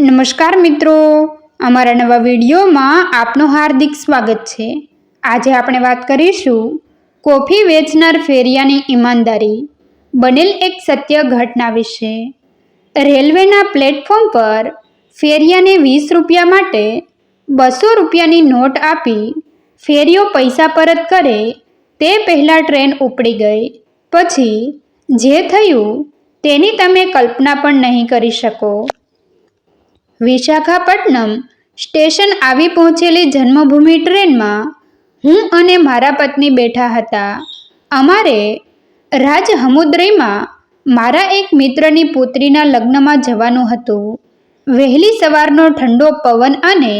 નમસ્કાર મિત્રો. અમારા નવા વિડીયોમાં આપનું હાર્દિક સ્વાગત છે. આજે આપણે વાત કરીશું કોફી વેચનાર ફેરિયાની ઈમાનદારી બનેલ એક સત્ય ઘટના વિશે. રેલવેના પ્લેટફોર્મ પર ફેરિયાને વીસ રૂપિયા માટે બસો રૂપિયાની નોટ આપી ફેરિયો પૈસા પરત કરે તે પહેલાં ટ્રેન ઉપડી ગઈ. પછી જે થયું તેની તમે કલ્પના પણ નહીં કરી શકો. વિશાખાપટ્ટનમ સ્ટેશન આવી પહોંચેલી જન્મભૂમિ ટ્રેનમાં હું અને મારા પત્ની બેઠા હતા. અમારે રાજહમુદ્રીમાં મારા એક મિત્રની પુત્રીના લગ્નમાં જવાનું હતું. વહેલી સવારનો ઠંડો પવન અને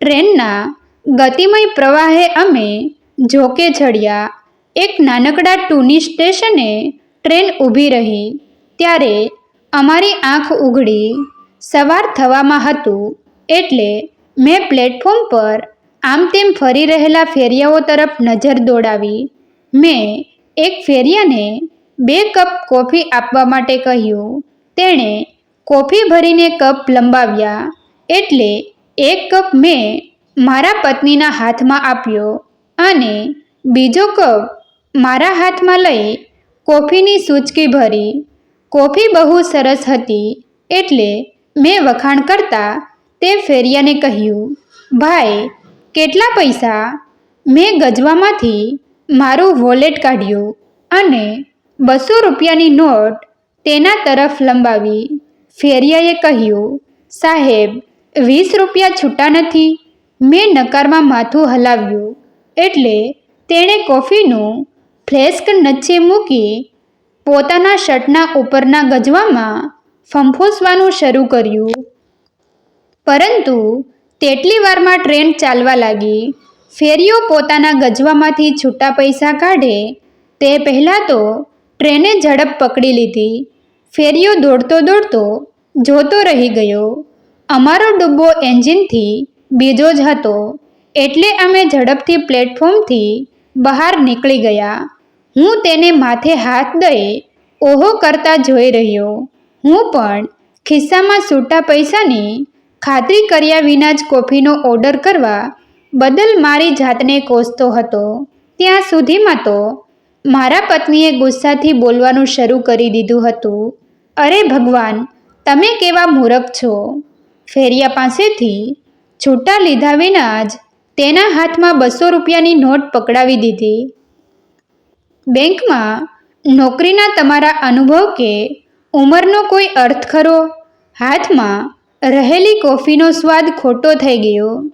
ટ્રેનના ગતિમય પ્રવાહે અમે જોકે ચડ્યા. એક નાનકડા ટૂની સ્ટેશને ટ્રેન ઊભી રહી. ત્યારે અમારી આંખ ઉઘડી. સવાર થવામાં હતું એટલે મેં પ્લેટફોર્મ પર આમ તેમ ફરી રહેલા ફેરિયાઓ તરફ નજર દોડાવી. મેં એક ફેરિયાને બે કપ કોફી આપવા માટે કહ્યું. તેણે કોફી ભરીને કપ લંબાવ્યા એટલે એક કપ મેં મારા પત્નીના હાથમાં આપ્યો અને બીજો કપ મારા હાથમાં લઈ કોફીની સૂચકી ભરી. કોફી બહુ સરસ હતી એટલે મેં વખાણ કરતા તે ફેરિયાને કહ્યું, ભાઈ, કેટલા પૈસા? મેં ગજવામાંથી મારું વોલેટ કાઢ્યું અને બસો રૂપિયાની નોટ તેના તરફ લંબાવી. ફેરિયાએ કહ્યું, સાહેબ, વીસ રૂપિયા છૂટા નથી. મેં નકારમાં માથું હલાવ્યું એટલે તેણે કોફીનું ફ્લેસ્ક નચ્ચે મૂકી પોતાના શર્ટના ઉપરના ગજવામાં ફંફોસવાનું શરૂ કર્યું. પરંતુ તેટલી વારમાં ટ્રેન ચાલવા લાગી. ફેરીઓ પોતાના ગજવામાંથી છૂટા પૈસા કાઢે. તે પહેલાં તો ટ્રેને ઝડપ પકડી લીધી. ફેરીઓ દોડતો દોડતો જોતો રહી ગયો. અમારો ડબ્બો એન્જિનથી બીજો જ હતો. એટલે અમે ઝડપથી પ્લેટફોર્મથી બહાર નીકળી ગયા. હું તેને માથે હાથ દઈ ઓહો કરતા જોઈ રહ્યો. હું પણ ખિસ્સામાં છૂટા પૈસાની ખાતરી કર્યા વિના જ કોફીનો ઓર્ડર કરવા બદલ મારી જાતને કોસતો હતો. ત્યાં સુધીમાં તો મારા પત્નીએ ગુસ્સાથી બોલવાનું શરૂ કરી દીધું હતું. અરે ભગવાન, તમે કેવા મૂરખ છો? ફેરિયા પાસેથી છૂટા લીધા વિના જ તેના હાથમાં બસો રૂપિયાની નોટ પકડાવી દીધી. બેંકમાં નોકરીના તમારા અનુભવ કે ઉંમરનો કોઈ અર્થ ખરો? હાથમાં રહેલી કોફીનો સ્વાદ ખોટો થઈ ગયો.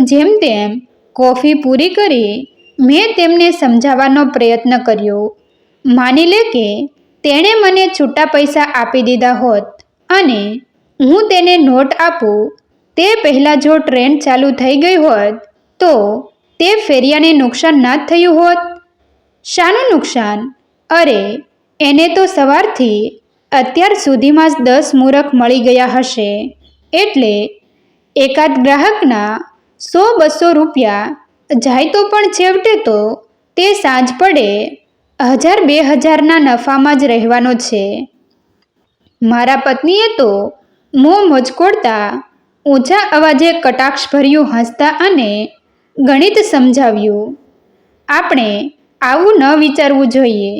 જેમ તેમ કોફી પૂરી કરી મેં તેમને સમજાવવાનો પ્રયત્ન કર્યો. માની લે કે તેણે મને છૂટા પૈસા આપી દીધા હોત અને હું તેને નોટ આપું, તે પહેલાં જો ટ્રેન ચાલુ થઈ ગઈ હોત, તો તે ફેરિયાને નુકસાન ના થયું હોત? શાનું નુકસાન? અરે, એને તો સવારથી અત્યાર સુધીમાં જ દસ મૂરખ મળી ગયા હશે. એટલે એકાદ ગ્રાહકના સો બસો રૂપિયા જાય તો પણ છેવટે તો તે સાંજ પડે હજાર બે હજારના નફામાં જ રહેવાનો છે. મારા પત્નીએ તો મોં મચકોડતા ઊંચા અવાજે કટાક્ષભર્યું હસતા અને ગણિત સમજાવ્યું. આપણે આવું ન વિચારવું જોઈએ.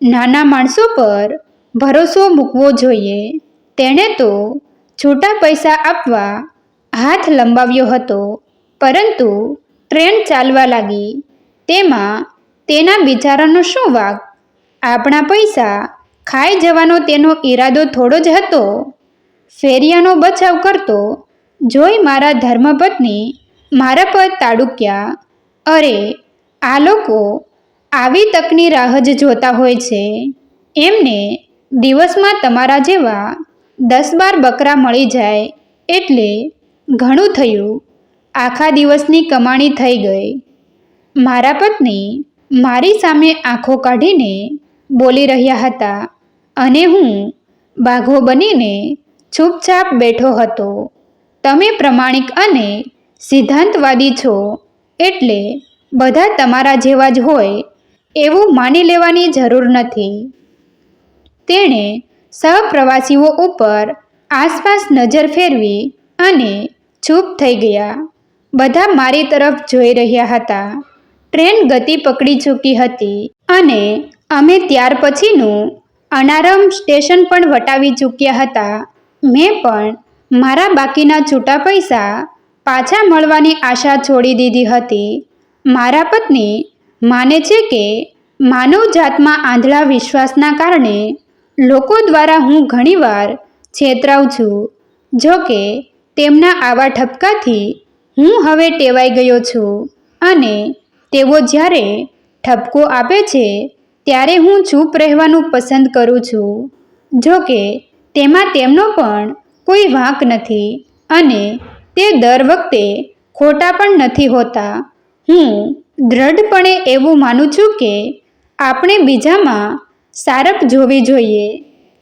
નાના માણસો પર ભરોસો મૂકવો જોઈએ. તેણે તો છૂટા પૈસા આપવા હાથ લંબાવ્યો હતો, પરંતુ ટ્રેન ચાલવા લાગી. તેમાં તેના બિચારાનો શું વાક? આપણા પૈસા ખાઈ જવાનો તેનો ઈરાદો થોડો જ હતો. ફેરિયાનો બચાવ કરતો, જોઈ મારા ધર્મપત્ની મારા પર તાડુક્યા. અરે, આ લોકો આવી તકની રાહ જ જોતા હોય છે. એમને દિવસમાં તમારા જેવા દસ બાર બકરા મળી જાય એટલે ઘણું થયું. આખા દિવસની કમાણી થઈ ગઈ. મારા પત્ની મારી સામે આંખો કાઢીને બોલી રહ્યા હતા અને હું બાઘો બનીને છૂપછાપ બેઠો હતો. તમે પ્રમાણિક અને સિદ્ધાંતવાદી છો એટલે બધા તમારા જેવા જ હોય એવું માની લેવાની જરૂર નથી. તેણે સહપ્રવાસીઓ ઉપર આસપાસ નજર ફેરવી અને ચૂપ થઈ ગયા. બધા મારી તરફ જોઈ રહ્યા હતા. ટ્રેન ગતિ પકડી ચૂકી હતી અને અમે ત્યાર પછીનું અનારમ સ્ટેશન પણ વટાવી ચૂક્યા હતા. મેં પણ મારા બાકીના છૂટા પૈસા પાછા મળવાની આશા છોડી દીધી હતી. મારા પત્ની માને છે કે માનવ જાતમાં આંધળા વિશ્વાસના કારણે લોકો દ્વારા હું ઘણીવાર છેતરાઉં છું. જો કે, તેમના આવા ઠપકાથી હું હવે ટેવાઈ ગયો છું અને તેઓ જ્યારે ઠપકો આપે છે, ત્યારે હું ચૂપ રહેવાનું પસંદ કરું છું. જો કે, તેમાં તેમનો પણ કોઈ વાંક નથી અને તે દર વખતે ખોટા પણ નથી હોતા. હું દ્રઢપણે એવું માનું છું કે, આપણે બીજામાં સારપ જોવી જોઈએ.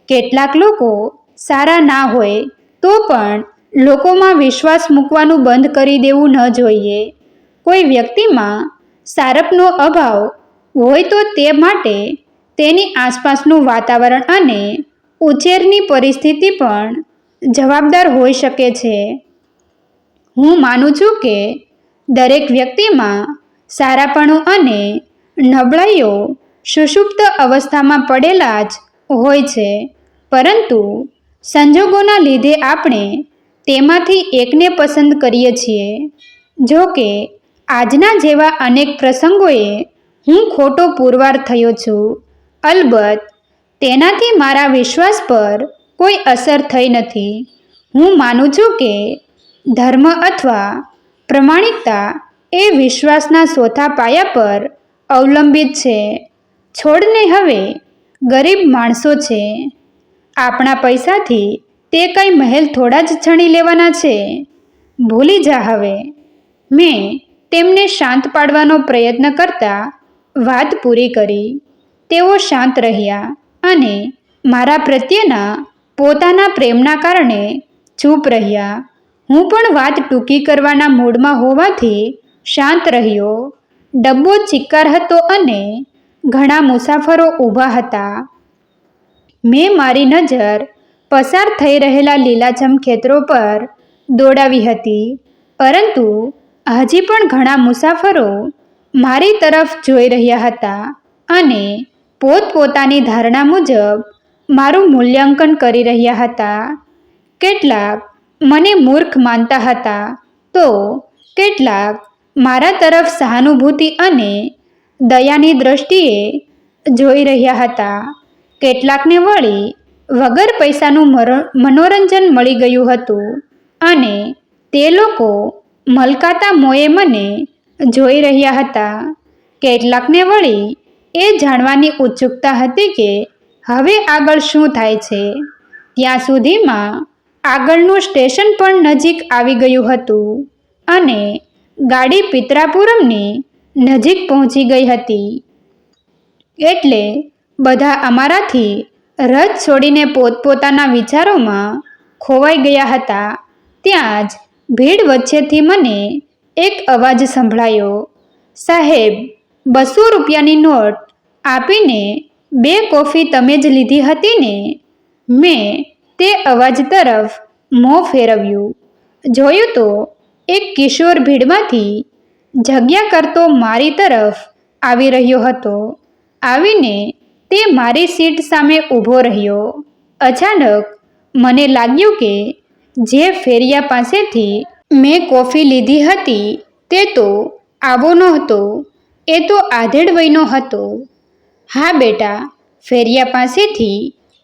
કેટલાક લોકો સારા ના હોય તો પણ લોકોમાં વિશ્વાસ મૂકવાનું બંધ કરી દેવું ન જોઈએ. કોઈ વ્યક્તિમાં સારપનો અભાવ હોય તો તે માટે તેની આસપાસનું વાતાવરણ અને ઉછેરની પરિસ્થિતિ પણ જવાબદાર હોઈ શકે છે. હું માનું છું કે દરેક વ્યક્તિમાં સારાપણું અને નબળાઈઓ સુષુપ્ત અવસ્થામાં પડેલા જ હોય છે. પરંતુ સંજોગોના લીધે આપણે તેમાંથી એકને પસંદ કરીએ છીએ. જો કે, આજના જેવા અનેક પ્રસંગોએ હું ખોટો પુરવાર થયો છું. અલબત્ત, તેનાથી મારા વિશ્વાસ પર કોઈ અસર થઈ નથી. હું માનું છું કે ધર્મ અથવા પ્રમાણિકતા એ વિશ્વાસના ચોથા પાયા પર અવલંબિત છે. છોડને હવે ગરીબ માણસો છે. આપણા પૈસાથી તે કંઈ મહેલ થોડા જ છણી લેવાના છે. ભૂલી જા હવે. મેં તેમને શાંત પાડવાનો પ્રયત્ન કરતા વાત પૂરી કરી. તેઓ શાંત રહ્યા અને મારા પ્રત્યેના પોતાના પ્રેમના કારણે ચૂપ રહ્યા. હું પણ વાત ટૂંકી કરવાના મૂડમાં હોવાથી શાંત રહ્યો. ડબ્બો ચિક્કાર હતો અને ઘણા મુસાફરો ઊભા હતા. મેં મારી નજર પસાર થઈ રહેલા લીલાછમ ખેતરો પર દોડાવી હતી. પરંતુ હજી પણ ઘણા મુસાફરો મારી તરફ જોઈ રહ્યા હતા અને પોતપોતાની ધારણા મુજબ મારું મૂલ્યાંકન કરી રહ્યા હતા. કેટલાક મને મૂર્ખ માનતા હતા. તો કેટલાક મારા તરફ સહાનુભૂતિ અને દયાની દ્રષ્ટિએ જોઈ રહ્યા હતા. કેટલાકને વળી વગર પૈસાનું મનોરંજન મળી ગયું હતું અને તે લોકો મલકાતા મોએ મને જોઈ રહ્યા હતા. કેટલાકને વળી એ જાણવાની ઉત્સુકતા હતી કે હવે આગળ શું થાય છે. ત્યાં સુધીમાં આગળનું સ્ટેશન પણ નજીક આવી ગયું હતું અને ગાડી પિત્રાપુરમની નજીક પહોંચી ગઈ હતી. એટલે બધા અમારાથી રથ છોડીને પોતપોતાના વિચારોમાં ખોવાઈ ગયા હતા. ત્યાં જ ભીડ વચ્ચેથી મને એક અવાજ સંભળાયો. સાહેબ, બસો રૂપિયાની નોટ આપીને બે કોફી તમે જ લીધી હતી ને? મેં તે અવાજ તરફ મોં ફેરવ્યું. જોયું તો એક કિશોર ભીડમાંથી જગ્યા કરતો મારી તરફ આવી રહ્યો હતો. આવીને તે મારી સીટ સામે ઊભો રહ્યો. અચાનક મને લાગ્યું કે જે ફેરિયા પાસેથી મેં કોફી લીધી હતી તે તો આવો નહોતો, એ તો આધેડ વયનો હતો. હા બેટા, ફેરિયા પાસેથી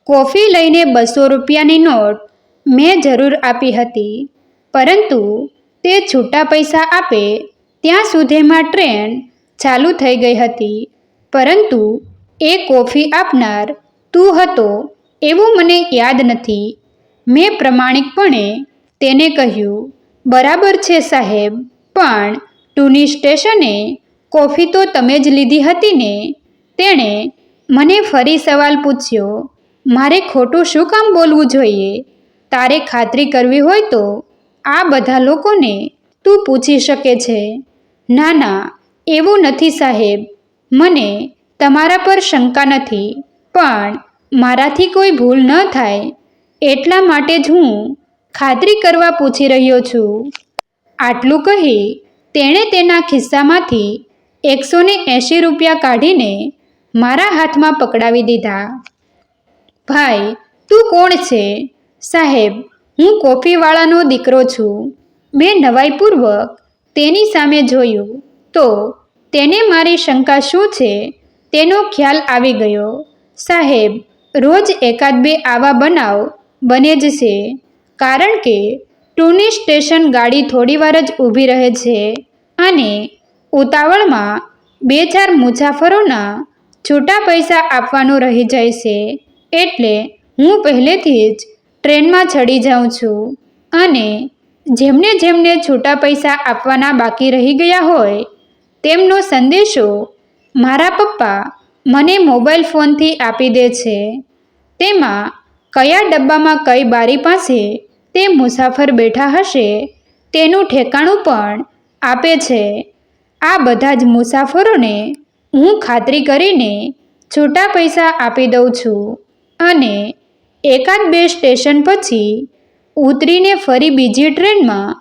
કોફી લઈને બસો રૂપિયાની નોટ મેં જરૂર આપી હતી, પરંતુ તે છૂટા પૈસા આપે ત્યાં સુધીમાં ટ્રેન ચાલુ થઈ ગઈ હતી. પરંતુ એ કોફી આપનાર તું હતો એવું મને યાદ નથી. મેં પ્રમાણિકપણે તેને કહ્યું, બરાબર છે સાહેબ, પણ ટુની સ્ટેશને કોફી તો તમે જ લીધી હતી ને? તેણે મને ફરી સવાલ પૂછ્યો, મારે ખોટું શું કામ બોલવું જોઈએ? તારે ખાતરી કરવી હોય તો આ બધા લોકોને તું પૂછી શકે છે. ના ના, એવું નથી સાહેબ. મને તમારા પર શંકા નથી, પણ મારાથી કોઈ ભૂલ ન થાય. એટલા માટે જ હું ખાતરી કરવા પૂછી રહ્યો છું. આટલું કહી તેણે તેના ખિસ્સામાંથી એકસો ને એંશી રૂપિયા કાઢીને મારા હાથમાં પકડાવી દીધા. ભાઈ, તું કોણ છે? સાહેબ, હું કોફીવાળાનો દીકરો છું. મેં નવાઈપૂર્વક તેની સામે જોયું તો તેને મારી શંકા શું છે? તેનો ખ્યાલ આવી ગયો. સાહેબ, રોજ એકાદ બે આવા બનાવ બને જ છે. કારણ કે ટુની સ્ટેશન ગાડી થોડી વાર જ ઊભી રહે છે અને ઉતાવળમાં બે ચાર મુસાફરોના છૂટા પૈસા આપવાનું રહી જાય છે. એટલે હું પહેલેથી જ ટ્રેનમાં ચડી જાઉં છું અને જેમને જેમને છૂટા પૈસા આપવાના બાકી રહી ગયા હોય, તેમનો સંદેશો મારા પપ્પા મને મોબાઈલ ફોનથી આપી દે છે. તેમાં કયા ડબ્બામાં કઈ બારી પાસે તે મુસાફર બેઠા હશે તેનું ઠેકાણું પણ આપે છે. આ બધા જ મુસાફરોને હું ખાતરી કરીને છૂટા પૈસા આપી દઉં છું. અને એકાદ બે સ્ટેશન પછી ઉતરીને ફરી બીજી ટ્રેનમાં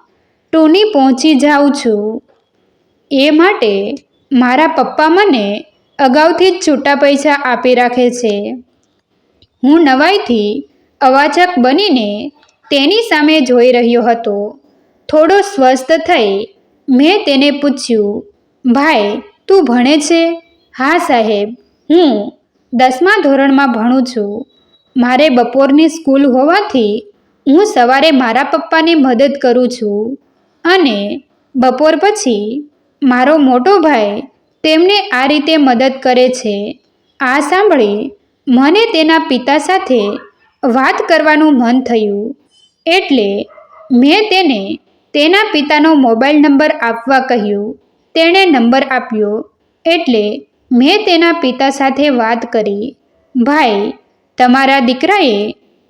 ટુની પહોંચી જાઉં છું. એ માટે મારા પપ્પા મને અગાઉથી જ છૂટા પૈસા આપી રાખે છે. હું નવાઈથી અવાચક બનીને તેની સામે જોઈ રહ્યો હતો. થોડો સ્વસ્થ થઈ મેં તેને પૂછ્યું, ભાઈ, તું ભણે છે? હા, સાહેબ, હું દસમા ધોરણમાં ભણું છું. મારે બપોરની સ્કૂલ હોવાથી હું સવારે મારા પપ્પાની મદદ કરું છું અને બપોર પછી મારો મોટો ભાઈ તેમને આ રીતે મદદ કરે છે. આ સાંભળી મને તેના પિતા સાથે વાત કરવાનું મન થયું એટલે મેં તેને તેના પિતાનો મોબાઈલ નંબર આપવા કહ્યું. તેણે નંબર આપ્યો એટલે મેં તેના પિતા સાથે વાત કરી. ભાઈ, તમારા દીકરાએ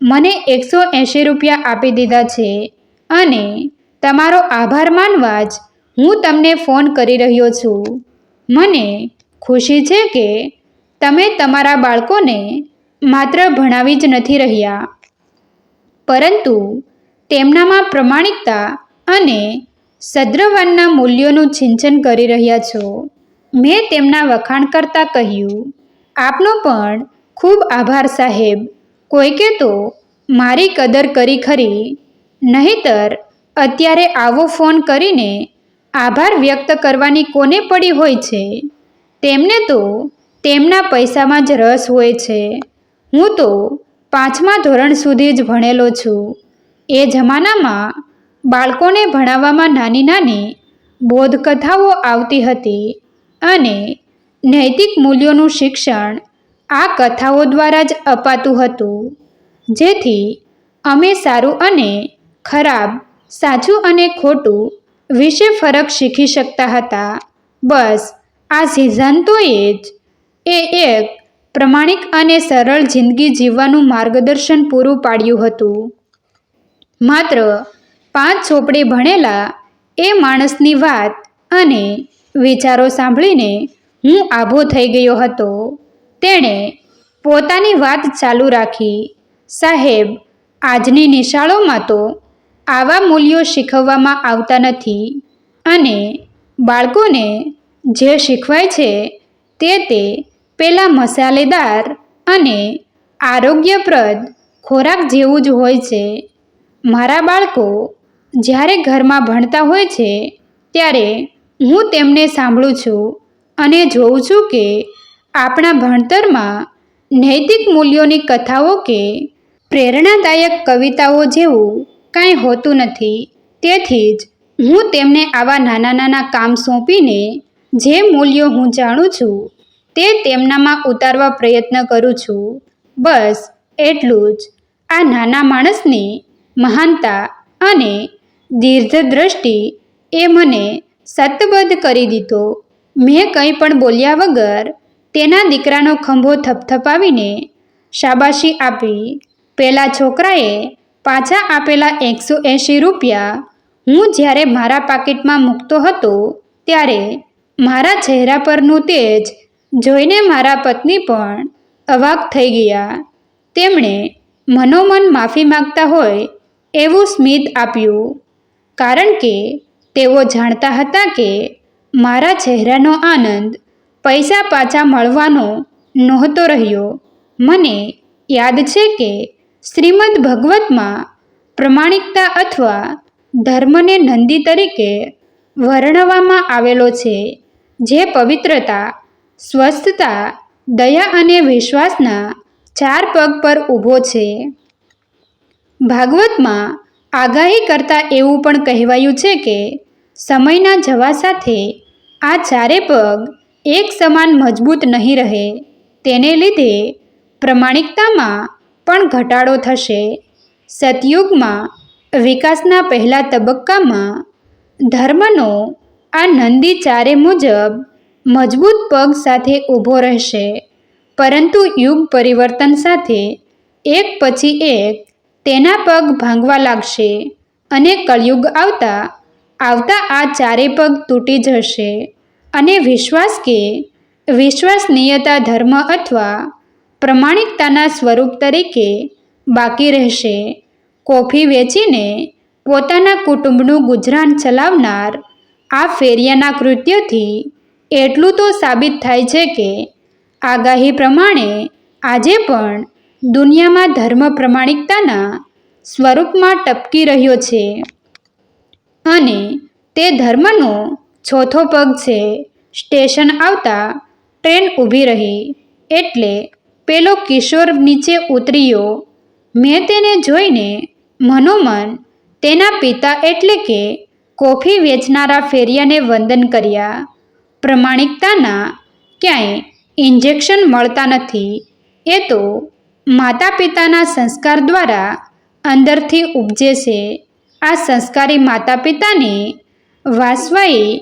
મને એકસો એંશી રૂપિયા આપી દીધા છે અને તમારો આભાર માનવા જ હું તમને ફોન કરી રહ્યો છું. મને ખુશી છે કે તમે તમારા બાળકોને માત્ર ભણાવી જ નથી રહ્યા. પરંતુ તેમનામાં પ્રમાણિકતા અને સદ્રવાનના મૂલ્યોનું સિંચન કરી રહ્યા છો. મેં તેમના વખાણ કરતાં કહ્યું, આપનો પણ ખૂબ આભાર સાહેબ. કોઈકે તો મારી કદર કરી ખરી. નહીતર, અત્યારે આવો ફોન કરીને આભાર વ્યક્ત કરવાની કોને પડી હોય છે? તેમને તો તેમના પૈસામાં જ રસ હોય છે. હું તો પાંચમા ધોરણ સુધી જ ભણેલો છું. એ જમાનામાં બાળકોને ભણાવવામાં નાની નાની બોધકથાઓ આવતી હતી અને નૈતિક મૂલ્યોનું શિક્ષણ આ કથાઓ દ્વારા જ અપાતું હતું. જેથી અમે સારું અને ખરાબ, સાચું અને ખોટું વિશે ફરક શીખી શકતા હતા. બસ, આ સિદ્ધાંતોએ જ એ એક પ્રમાણિક અને સરળ જિંદગી જીવવાનું માર્ગદર્શન પૂરું પાડ્યું હતું. માત્ર પાંચ ચોપડે ભણેલા એ માણસની વાત અને વિચારો સાંભળીને હું આભો થઈ ગયો હતો. તેણે પોતાની વાત ચાલુ રાખી. સાહેબ, આજની નિશાળોમાં તો આવા મૂલ્યો શીખવવામાં આવતા નથી અને બાળકોને જે શીખવાય છે તે તે પેલા મસાલેદાર અને આરોગ્યપ્રદ ખોરાક જેવું જ હોય છે. મારા બાળકો જ્યારે ઘરમાં ભણતા હોય છે ત્યારે હું તેમને સાંભળું છું અને જોઉં છું કે આપણા ભણતરમાં નૈતિક મૂલ્યોની કથાઓ કે પ્રેરણાદાયક કવિતાઓ જેવું કાંઈ હોતું નથી. તેથી જ હું તેમને આવા નાના નાના કામ સોંપીને જે મૂલ્યો હું જાણું છું તે તેમનામાં ઉતારવા પ્રયત્ન કરું છું. બસ એટલું જ. આ નાના માણસની મહાનતા અને દીર્ઘદ્રષ્ટિ એ મને સતબદ્ધ કરી દીધો. મેં કંઈ પણ બોલ્યા વગર તેના દીકરાનો ખંભો થપથપાવીને શાબાશી આપી. પેલા છોકરાએ પાછા આપેલા એકસો એંશી રૂપિયા હું જ્યારે મારા પાકીટમાં મૂકતો હતો ત્યારે મારા ચહેરા પરનું તેજ જોઈને મારા પત્ની પણ અવાક થઈ ગયા. તેમણે મનોમન માફી માગતા હોય એવું સ્મિત આપ્યું. કારણ કે તેઓ જાણતા હતા કે મારા ચહેરાનો આનંદ પૈસા પાછા મળવાનો નહોતો રહ્યો. મને યાદ છે કે શ્રીમદ ભગવતમાં પ્રમાણિકતા અથવા ધર્મને નંદી તરીકે વર્ણવવામાં આવેલો છે, જે પવિત્રતા, સ્વસ્થતા, દયા અને વિશ્વાસના ચાર પગ પર ઊભો છે. ભાગવતમાં આગાહી કરતાં એવું પણ કહેવાયું છે કે સમયના જવા સાથે આ ચારે પગ એક સમાન મજબૂત નહીં રહે, તેને લીધે પ્રમાણિકતામાં પણ ઘટાડો થશે. સતયુગમાં વિકાસના પહેલા તબક્કામાં ધર્મનો આ નંદી ચારે મુજબ મજબૂત પગ સાથે ઊભો રહેશે, પરંતુ યુગ પરિવર્તન સાથે એક પછી એક તેના પગ ભાંગવા લાગશે અને કળિયુગ આવતા આવતા આ ચારે પગ તૂટી જશે. અને વિશ્વાસ કે વિશ્વસનીયતા ધર્મ અથવા પ્રમાણિકતાના સ્વરૂપ તરીકે બાકી રહેશે. કોફી વેચીને પોતાના કુટુંબનું ગુજરાન ચલાવનાર આ ફેરિયાના કૃત્યથી એટલું તો સાબિત થાય છે કે આગાહી પ્રમાણે આજે પણ દુનિયામાં ધર્મ પ્રમાણિકતાના સ્વરૂપમાં ટપકી રહ્યો છે. અને તે ધર્મનો ચોથો પગ છે. સ્ટેશન આવતા ટ્રેન ઊભી રહી. એટલે પેલો કિશોર નીચે ઉતર્યો. મેં તેને જોઈને મનોમન તેના પિતા એટલે કે કોફી વેચનારા ફેરિયાને વંદન કર્યા. પ્રમાણિકતાના ક્યાંય ઇન્જેક્શન મળતા નથી. એ તો માતા પિતાના સંસ્કાર દ્વારા અંદરથી ઉપજે છે. આ સંસ્કારી માતા પિતાને વાસવાઈ